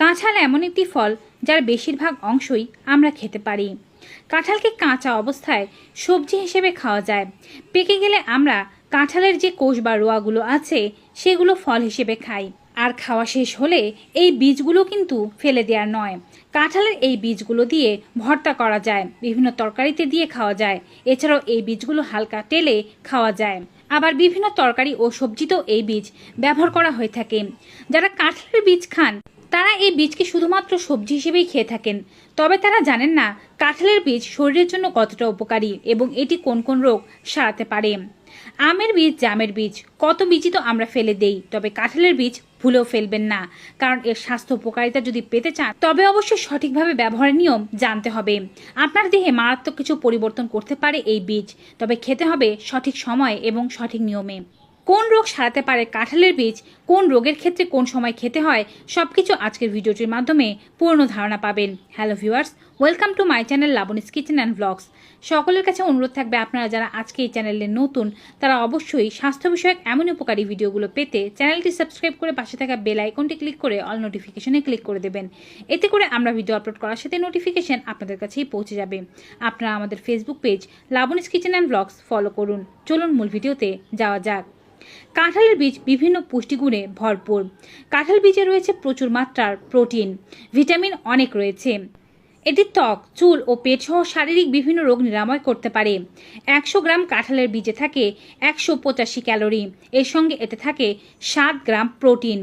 কাঁঠাল এমন একটি ফল যার বেশিরভাগ অংশই আমরা খেতে পারি। কাঁঠালকে কাঁচা অবস্থায় সবজি হিসেবে খাওয়া যায়। পেকে গেলে আমরা কাঁঠালের যে কোষ বা রোয়াগুলো আছে, সেগুলো ফল হিসেবে খাই। আর খাওয়া শেষ হলে এই বীজগুলো কিন্তু ফেলে দেওয়ার নয়। কাঁঠালের এই বীজগুলো দিয়ে ভর্তা করা যায়, বিভিন্ন তরকারিতে দিয়ে খাওয়া যায়। এছাড়াও এই বীজগুলো হালকা তেলে খাওয়া যায়। আবার বিভিন্ন তরকারি ও সবজিতেও এই বীজ ব্যবহার করা হয়ে থাকে। যারা কাঁঠালের বীজ খান তারা এই বীজকে শুধুমাত্র সবজি হিসেবেই খেয়ে থাকেন। তবে তারা জানেন না কাঁঠালের বীজ শরীরের জন্য কতটা উপকারী এবং এটি কোন কোন রোগ সারাতে পারে। আমের বীজ জামের বীজ, কত বীজই তো আমরা ফেলে দেই, তবে কাঁঠালের বীজ ভুলেও ফেলবেন না, কারণ এর স্বাস্থ্য উপকারিতা যদি পেতে চান, তবে অবশ্যই সঠিকভাবে ব্যবহারের নিয়ম জানতে হবে। আপনার দেহে মারাত্মক কিছু পরিবর্তন করতে পারে এই বীজ, তবে খেতে হবে সঠিক সময় এবং সঠিক নিয়মে। কোন রোগ সারাতে পারে কাঁঠালের বীজ, কোন রোগের ক্ষেত্রে কোন সময় খেতে হয় সব কিছু আজকের ভিডিওটির মাধ্যমে পূর্ণ ধারণা পাবেন। Hello viewers welcome to my channel Labani's kitchen and blogs সকলের কাছে অনুরোধ থাকবে আপনারা যারা আজকে এই চ্যানেলে নতুন, তারা অবশ্যই স্বাস্থ্য বিষয়ক এমন উপকারী ভিডিওগুলো পেতে চ্যানেলটি সাবস্ক্রাইব করে পাশে থাকা বেল আইকনটি ক্লিক করে অল নোটিফিকেশনে ক্লিক করে দেবেন। এতে করে আমরা ভিডিও আপলোড করার সাথে নোটিফিকেশন আপনাদের কাছেই পৌঁছে যাবে। আপনারা আমাদের Facebook page Labani's kitchen and blogs follow করুন। চলুন মূল ভিডিওতে যাওয়া যাক। কাঁঠালের বীজ বিভিন্ন পুষ্টিগুণে ভরপুর। কাঁঠাল বীজে রয়েছে প্রচুর মাত্রার প্রোটিন, ভিটামিন অনেক রয়েছে। এটি ত্বক, চুল ও পেট সহ শারীরিক বিভিন্ন রোগ নিরাময় করতে পারে। একশো গ্রাম কাঁঠালের বীজে থাকে একশো পঁচাশি ক্যালোরি। এর সঙ্গে এতে থাকে সাত গ্রাম প্রোটিন,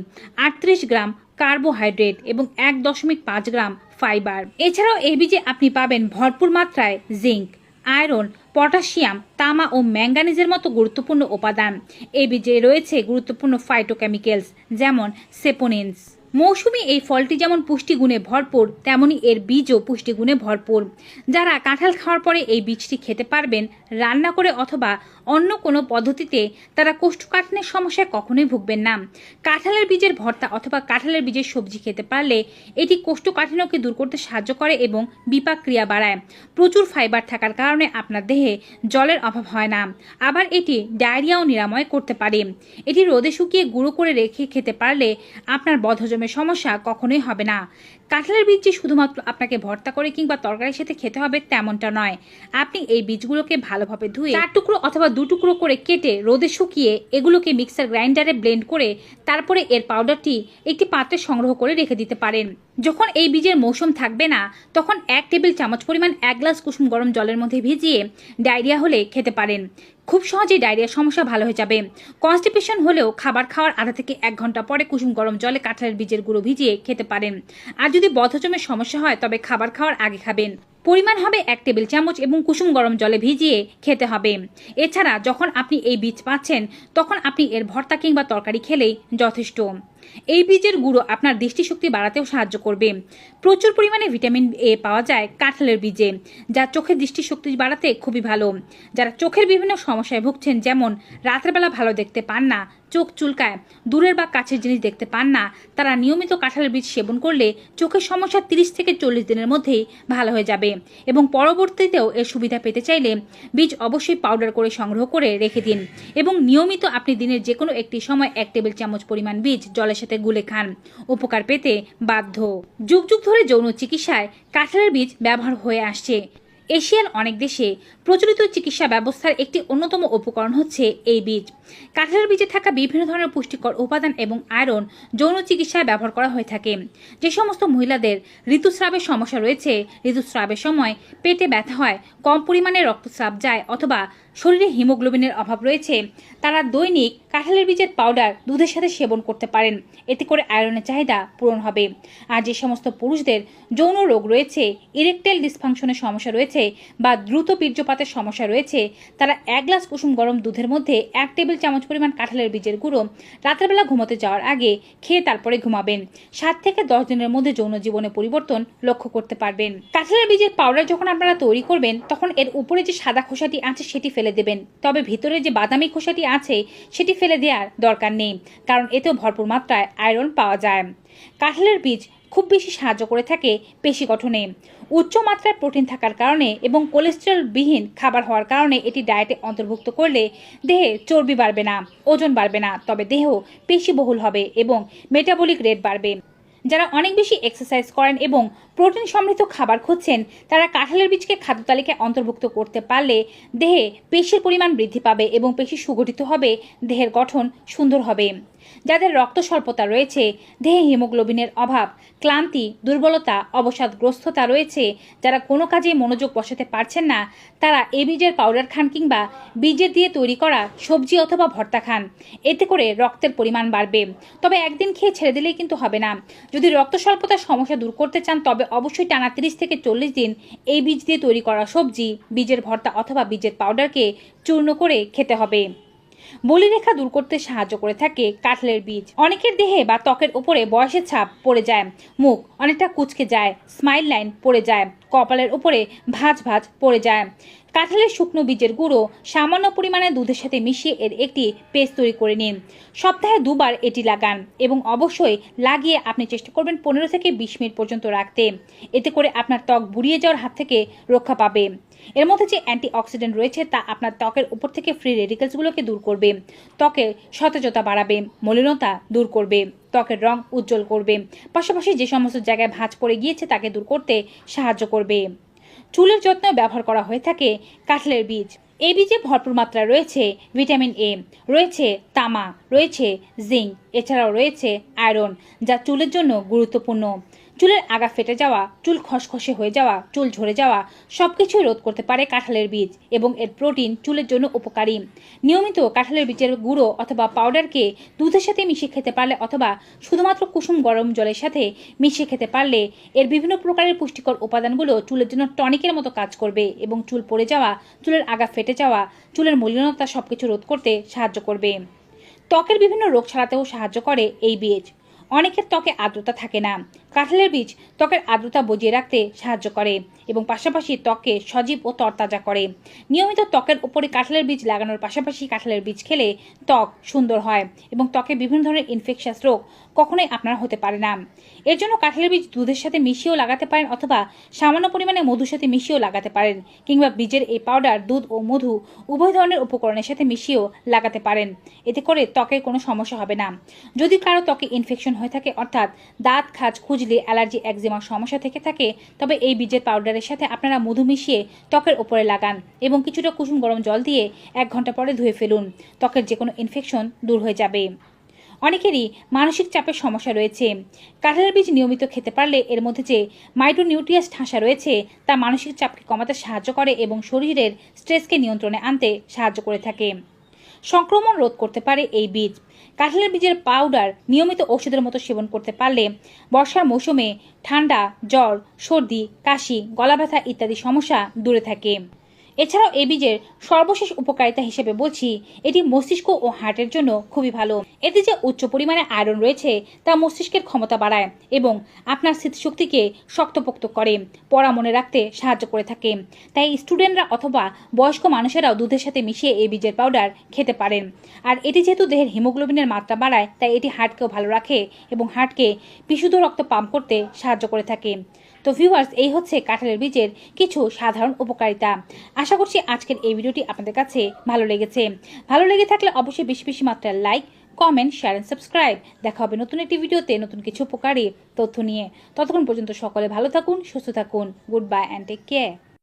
আটত্রিশ গ্রাম কার্বোহাইড্রেট এবং এক দশমিক পাঁচ গ্রাম ফাইবার। এছাড়াও এই বীজে আপনি পাবেন ভরপুর মাত্রায় জিঙ্ক আয়রন, পটাশিয়াম, তামা ও ম্যাঙ্গানিজের মতো গুরুত্বপূর্ণ উপাদান। এ বীজে রয়েছে গুরুত্বপূর্ণ ফাইটোকেমিক্যালস যেমন সেপোনেন্স। মৌসুমি এই ফলটি যেমন পুষ্টিগুণে ভরপুর, তেমনি এর বীজও পুষ্টিগুণে ভরপুর। যারা কাঁঠাল খাওয়ার পরে এই বীজটি খেতে পারবেন, রান্না করে অথবা অন্য কোনো পদ্ধতিতে, তারা কোষ্ঠকাঠিন্যের সমস্যায় কখনোই ভুগবেন না। কাঁঠালের বীজের ভর্তা অথবা কাঁঠালের বীজের সবজি খেতে পারলে, এটি কোষ্ঠকাঠিন্যকে দূর করতে সাহায্য করে এবং বিপাক ক্রিয়া বাড়ায়। প্রচুর ফাইবার থাকার কারণে আপনার দেহে জলের অভাব হয় না। আবার এটি ডায়রিয়াও নিরাময় করতে পারে। এটি রোদে শুকিয়ে গুঁড়ো করে রেখে খেতে পারলে আপনার বদহজমের সমস্যা কখনোই হবে না। কাঁঠালের বীজ যে শুধুমাত্র আপনাকে ভর্তা করে কিংবা তরকারির সাথে খেতে হবে তেমনটা নয়। আপনি এই বীজগুলোকে ভালোভাবে ধুয়ে চার টুকরো অথবা দু টুকরো করে কেটে রোদে শুকিয়ে এগুলোকে মিক্সার গ্রাইন্ডারে ব্লেন্ড করে তারপরে এর পাউডারটি একটি পাত্রে সংগ্রহ করে রেখে দিতে পারেন। যখন এই বীজের মৌসুম থাকবে না, তখন এক টেবিল চামচ পরিমাণ এক গ্লাস কুসুম গরম জলের মধ্যে ভিজিয়ে ডায়রিয়া হলে খেতে পারেন। খুব সহজেই ডায়রিয়ার সমস্যা ভালো হয়ে যাবে। কনস্টিপেশন হলেও খাবার খাওয়ার আধা থেকে এক ঘণ্টা পরে কুসুম গরম জলে কাঁঠালের বীজের গুঁড়ো ভিজিয়ে খেতে পারেন। আর যদি বদহজমের সমস্যা হয়, তবে খাবার খাওয়ার আগে খাবেন। পরিমাণ হবে এক টেবিল চামচ এবং কুসুম গরম জলে ভিজিয়ে খেতে হবে। এছাড়া যখন আপনি এই বীজ পাচ্ছেন, তখন আপনি এর ভর্তা কিংবা তরকারি খেলেই যথেষ্ট। এই বীজের গুঁড়ো আপনার দৃষ্টিশক্তি বাড়াতেও সাহায্য করবে। প্রচুর পরিমাণে ভিটামিন এ পাওয়া যায় কাঁঠালের বীজে, যা চোখের দৃষ্টিশক্তি বাড়াতে খুবই ভালো। যারা চোখের বিভিন্ন সমস্যায় ভুগছেন, যেমন রাতের বেলা ভালো দেখতে পান না, চোখ চুলকায়, দূরের বা কাছের জিনিস দেখতে পান না, তারা নিয়মিত কাঁঠালের বীজ সেবন করলে চোখের সমস্যা তিরিশ থেকে চল্লিশ দিনের মধ্যেই ভালো হয়ে যাবে এবং পরবর্তীতেও এর সুবিধা পেতে চাইলে বীজ অবশ্যই পাউডার করে সংগ্রহ করে রেখে দিন। এবং নিয়মিত আপনি দিনের যে কোনো একটি সময় এক টেবিল চামচ পরিমাণ বীজ সাথে গুলে খান। উপকার পেতে বাধ্য। যুগ যুগ ধরে যৌন চিকিৎসায় কাঁঠালের বীজ ব্যবহার হয়ে আসছে। এশিয়ার অনেক দেশে প্রচলিত চিকিৎসা ব্যবস্থার একটি অন্যতম উপকরণ হচ্ছে এই বীজ। কাঁঠালের বীজে থাকা বিভিন্ন ধরনের পুষ্টিকর উপাদান এবং আয়রন যৌন চিকিৎসায় ব্যবহার করা হয়ে থাকে। যে সমস্ত মহিলাদের ঋতুস্রাবের সমস্যা রয়েছে, ঋতুস্রাবের সময় পেটে ব্যথা হয়, কম পরিমাণে রক্তস্রাব যায় অথবা শরীরে হিমোগ্লোবিনের অভাব রয়েছে, তারা দৈনিক কাঁঠালের বীজের পাউডার দুধের সাথে সেবন করতে পারেন। এতে করে আয়রনের চাহিদা পূরণ হবে। আর যে সমস্ত পুরুষদের যৌন রোগ রয়েছে ইরেকটেল ডিসফাংশনের সমস্যা রয়েছে বা দ্রুত বীর্যপাতের সমস্যা রয়েছে, তারা এক গ্লাস কুসুম গরম দুধের মধ্যে এক টেবিল চামচ পরিমাণ কাঁঠালের বীজের গুঁড়ো রাতের বেলা ঘুমোতে যাওয়ার আগে খেয়ে তারপরে ঘুমাবেন। সাত থেকে দশ দিনের মধ্যে যৌন জীবনে পরিবর্তন লক্ষ্য করতে পারবেন। কাঁঠালের বীজের পাউডার যখন আপনারা তৈরি করবেন, তখন এর উপরে যে সাদা খোসাটি আছে, সেটি ফেলে দেবেন। তবে ভিতরে যে বাদামি খোসাটি আছে, সেটি ফেলে দেওয়ার দরকার নেই, কারণ এতেও ভরপুর মাত্রায় আয়রন পাওয়া যায়। কাঁঠালের বীজ খুব বেশি সাহায্য করে থাকে পেশি গঠনে। উচ্চ মাত্রায় প্রোটিন থাকার কারণে এবং কোলেস্টেরল বিহীন খাবার হওয়ার কারণে এটি ডায়েটে অন্তর্ভুক্ত করলে দেহে চর্বি বাড়বে না, ওজন বাড়বে না, তবে দেহ পেশি বহুল হবে এবং মেটাবলিক রেট বাড়বে। যারা অনেক বেশি এক্সারসাইজ করেন এবং প্রোটিন সমৃদ্ধ খাবার খুঁজছেন, তারা কাঁঠালের বীজকে খাদ্য তালিকায় অন্তর্ভুক্ত করতে পারলে দেহে পেশির পরিমাণ বৃদ্ধি পাবে এবং পেশি সুগঠিত হবে, দেহের গঠন সুন্দর হবে। যাদের রক্ত স্বল্পতা রয়েছে, দেহে হিমোগ্লোবিনের অভাব, ক্লান্তি, দুর্বলতা, অবসাদগ্রস্ততা রয়েছে, যারা কোনো কাজে মনোযোগ বসাতে পারছেন না, তারা এ বীজের পাউডার খান কিংবা বীজের দিয়ে তৈরি করা সবজি অথবা ভর্তা খান। এতে করে রক্তের পরিমাণ বাড়বে। তবে একদিন খেয়ে ছেড়ে দিলেই কিন্তু হবে না। যদি রক্ত স্বল্পতার সমস্যা দূর করতে চান, তবে অবশ্যই টানা তিরিশ থেকে চল্লিশ দিন এই বীজ দিয়ে তৈরি করা সবজি, বীজের ভর্তা অথবা বীজের পাউডারকে চূর্ণ করে খেতে হবে। বলিরেখা দূর করতে সাহায্য করে থাকে কাঁঠালের বীজ। অনেকের দেহে বা ত্বকের উপরে বয়সের ছাপ পড়ে যায়, মুখ অনেকটা কুচকে যায় স্মাইল লাইন পড়ে যায়, কপালের উপরে ভাঁজ ভাঁজ পড়ে যায়। কাঁঠালের শুকনো বীজের গুঁড়ো সামান্য পরিমাণে দুধের সাথে মিশিয়ে এর একটি পেস্ট তৈরি করে নিন। সপ্তাহে দুবার এটি লাগান এবং অবশ্যই লাগিয়ে আপনি চেষ্টা করবেন পনেরো থেকে বিশ মিনিট পর্যন্ত রাখতে। এতে করে আপনার ত্বক বুড়িয়ে যাওয়ার হাত থেকে রক্ষা পাবে। এর মধ্যে যে অ্যান্টি অক্সিডেন্ট রয়েছে তা আপনার ত্বকের উপর থেকে ফ্রি রেডিকেলসগুলোকে দূর করবে ত্বকের সতেজতা বাড়াবে, মলিনতা দূর করবে, ত্বকের রং উজ্জ্বল করবে, পাশাপাশি যে সমস্ত জায়গায় ভাঁজ পড়ে গিয়েছে তাকে দূর করতে সাহায্য করবে। চুলের যত্ন ব্যবহার করা হয়ে থাকে কাঁঠালের বীজ। এই বীজে ভরপুর মাত্রায় রয়েছে ভিটামিন এ রয়েছে তামা, রয়েছে জিঙ্ক, এছাড়াও রয়েছে আয়রন, যা চুলের জন্য গুরুত্বপূর্ণ। চুলের আগা ফেটে যাওয়া, চুল খসখসে হয়ে যাওয়া, চুল ঝরে যাওয়া সব কিছুই রোধ করতে পারে কাঁঠালের বীজ এবং এর প্রোটিন চুলের জন্য উপকারী। নিয়মিত কাঁঠালের বীজের গুঁড়ো অথবা পাউডারকে দুধের সাথে মিশিয়ে খেতে পারলে অথবা শুধুমাত্র কুসুম গরম জলের সাথে মিশিয়ে খেতে পারলে এর বিভিন্ন প্রকারের পুষ্টিকর উপাদানগুলো চুলের জন্য টনিকের মতো কাজ করবে এবং চুল পড়ে যাওয়া, চুলের আগা ফেটে যাওয়া, চুলের মলিনতা সবকিছু রোধ করতে সাহায্য করবে। ত্বকের বিভিন্ন রোগ ছাড়াতেও সাহায্য করে এই বীজ। অনেকের ত্বকে আর্দ্রতা থাকে না। কাঁঠালের বীজ ত্বকের আর্দ্রতা বজিয়ে রাখতে সাহায্য করে। এবং পাশাপাশি ত্বকে সজীব ও তরতাজা করে। নিয়মিত ত্বকের উপরে কাঁঠালের বীজ লাগানোর পাশাপাশি কাঁঠালের বীজ খেলে ত্বক সুন্দর হয় এবং ত্বকে বিভিন্ন ধরনের ইনফেকশাস রোগ কখনোই আপনার হতে পারে না। এর জন্য কাঁঠালের বীজ দুধের সাথে মিশিয়েও লাগাতে পারেন অথবা সামান্য পরিমাণে মধুর সাথে মিশিয়েও লাগাতে পারেন কিংবা বীজের এই পাউডার দুধ ও মধু উভয় ধরনের উপকরণের সাথে মিশিয়েও লাগাতে পারেন। এতে করে ত্বকের কোনো সমস্যা হবে না। যদি কারও ত্বকে ইনফেকশন হয়ে থাকে, অর্থাৎ দাঁত, খাজ, খুজলি, অ্যালার্জি একজিমার সমস্যা থেকে থাকে, তবে এই বীজের পাউডারের সাথে আপনারা মধু মিশিয়ে ত্বকের ওপরে লাগান এবং কিছুটা কুসুম গরম জল দিয়ে এক ঘণ্টা পরে ধুয়ে ফেলুন। ত্বকের যে কোনো ইনফেকশন দূর হয়ে যাবে। অনেকেরই মানসিক চাপের সমস্যা রয়েছে। কাঁঠালের বীজ নিয়মিত খেতে পারলে এর মধ্যে যে মাইক্রোনিউট্রিয়াস ঠাসা রয়েছে, তা মানসিক চাপকে কমাতে সাহায্য করে এবং শরীরের স্ট্রেসকে নিয়ন্ত্রণে আনতে সাহায্য করে থাকে। সংক্রমণ রোধ করতে পারে এই বীজ। কাঁঠালের বীজের পাউডার নিয়মিত ওষুধের মতো সেবন করতে পারলে বর্ষার মৌসুমে ঠান্ডা, জ্বর, সর্দি, কাশি গলা ব্যথা ইত্যাদি সমস্যা দূরে থাকে। এছাড়াও এই বীজের সর্বশেষ উপকারিতা হিসেবে বলছি, এটি মস্তিষ্ক ও হার্টের জন্য খুবই ভালো। এতে যে উচ্চ পরিমাণে আয়রন রয়েছে, তা মস্তিষ্কের ক্ষমতা বাড়ায় এবং আপনার স্মৃতিশক্তিকে শক্তপোক্ত করে, পড়া মনে রাখতে সাহায্য করে থাকে। তাই স্টুডেন্টরা অথবা বয়স্ক মানুষেরাও দুধের সাথে মিশিয়ে এই বীজের পাউডার খেতে পারেন। আর এটি যেহেতু দেহের হিমোগ্লোবিনের মাত্রা বাড়ায়, তাই এটি হার্টকেও ভালো রাখে এবং হার্টকে বিশুদ্ধ রক্ত পাম্প করতে সাহায্য করে থাকে। তো ভিউয়ার্স এই হচ্ছে কাঁঠালের বীজের কিছু সাধারণ উপকারিতা। আশা করছি আজকের এই ভিডিওটি আপনাদের কাছে ভালো লেগেছে। ভালো লেগে থাকলে অবশ্যই বেশি বেশি মাত্রায় like comment share and subscribe দেখা হবে নতুন একটি ভিডিওতে নতুন কিছু উপকারী তথ্য নিয়ে। ততক্ষণ পর্যন্ত সকলে ভালো থাকুন, সুস্থ থাকুন। Goodbye and take care